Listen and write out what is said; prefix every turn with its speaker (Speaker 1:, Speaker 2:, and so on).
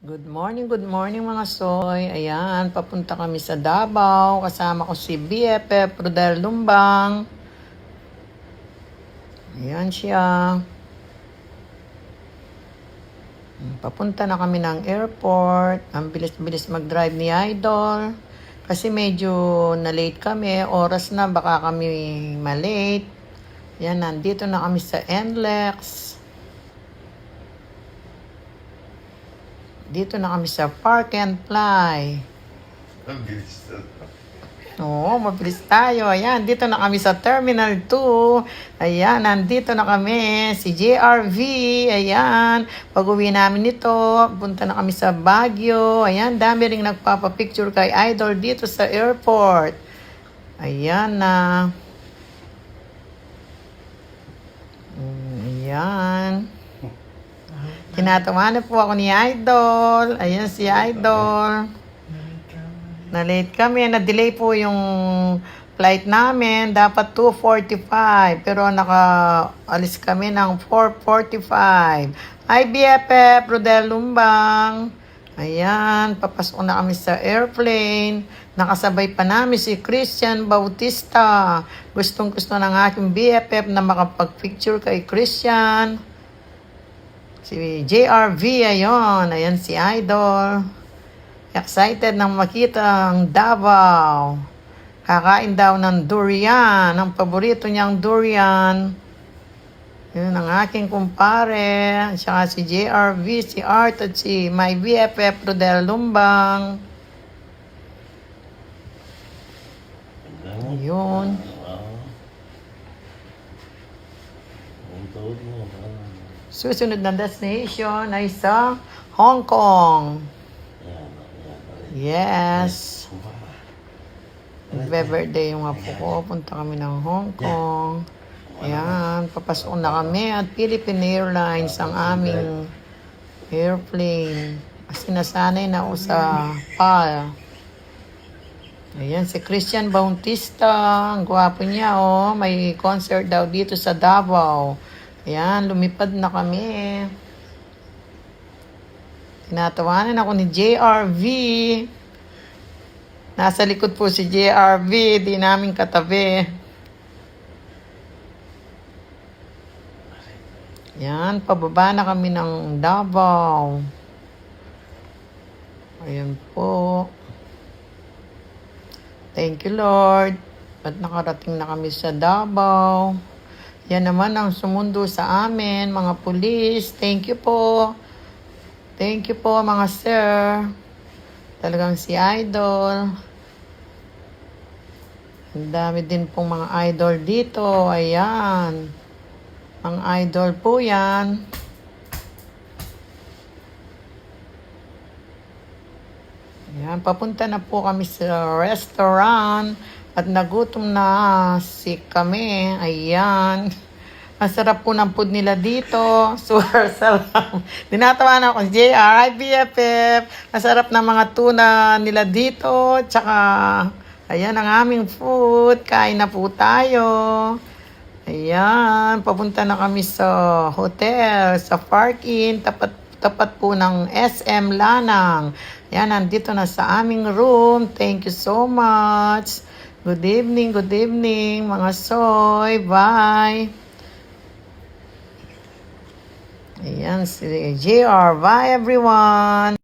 Speaker 1: Good morning, good morning mga soy. Ayan, papunta kami sa Davao. Kasama ko si BFF Rodel Lumbang. Ayan siya. Papunta na kami ng airport. Ang bilis-bilis mag-drive ni Idol. Kasi medyo na-late kami. Oras na, baka kami malate. Ayan, nandito na kami sa NLEX. Dito na kami sa Park and Fly.
Speaker 2: Ang bilis na.
Speaker 1: Oo, mabilis tayo. Ayan, dito na kami sa Terminal 2. Ayan, nandito na kami. Si JRV. Ayan, pag uwi namin nito, punta na kami sa Baguio. Ayan, dami ring nagpapapicture kay Idol dito sa airport. Ayan na. Mm, Tinatawanan po ako ni Idol. Ayan si Idol. Na-late kami. Na-delay po yung flight namin. Dapat 2.45. Pero naka-alis kami ng 4.45. Hi, BFF. Rodel Lumbang. Ayan. Papasok na kami sa airplane. Nakasabay pa namin si Christian Bautista. Gustong gusto ng aking BFF na makapag-picture kay Christian. Si JRV, ayun. Ayan si Idol. Excited nang makita ang Davao. Kakain daw ng durian. Ang paborito niyang durian. Yun ang aking kumpare. Saka si JRV, si Art at si my BFF Rodel Lumbang. Ayun.
Speaker 2: Oo.
Speaker 1: Susunod na destination ay sa Hong Kong. Yes. Nagbe-birthday yung apo ko. Punta kami ng Hong Kong. Ayan, papasok na kami at Philippine Airlines ang aming airplane. Kasi nasanay na ako sa PAL. Ayan, si Christian Bautista. Ang gwapo niya, oh. May concert daw dito sa Davao. Ayan, lumipad na kami. Tinatawanan ako ni JRV. Nasa likod po si JRV, di namin katabi. Yan, pababa na kami ng Davao. Ayan po. Thank you, Lord. At nakarating na kami sa Davao. Yan naman ang sumundo sa amin, mga pulis. Thank you po. Thank you po, mga sir. Talagang si Idol. Ang dami din pong mga idol dito. Ayan. Mga idol po yan. Ayan, papunta na po kami sa restaurant at nagutom na si kami. Ayan. Masarap po ng food nila dito. Super sarap. Dinatawa na ako, JR, IBFF. Masarap na mga tuna nila dito. Tsaka, ayan ang aming food. Kain na po tayo. Ayan, papunta na kami sa hotel, sa parking, tapat, tapat po ng SM Lanang. Ayan, nandito na sa aming room. Thank you so much. Good evening, good evening, mga soy. Bye. Ayan, si JR. Bye, everyone.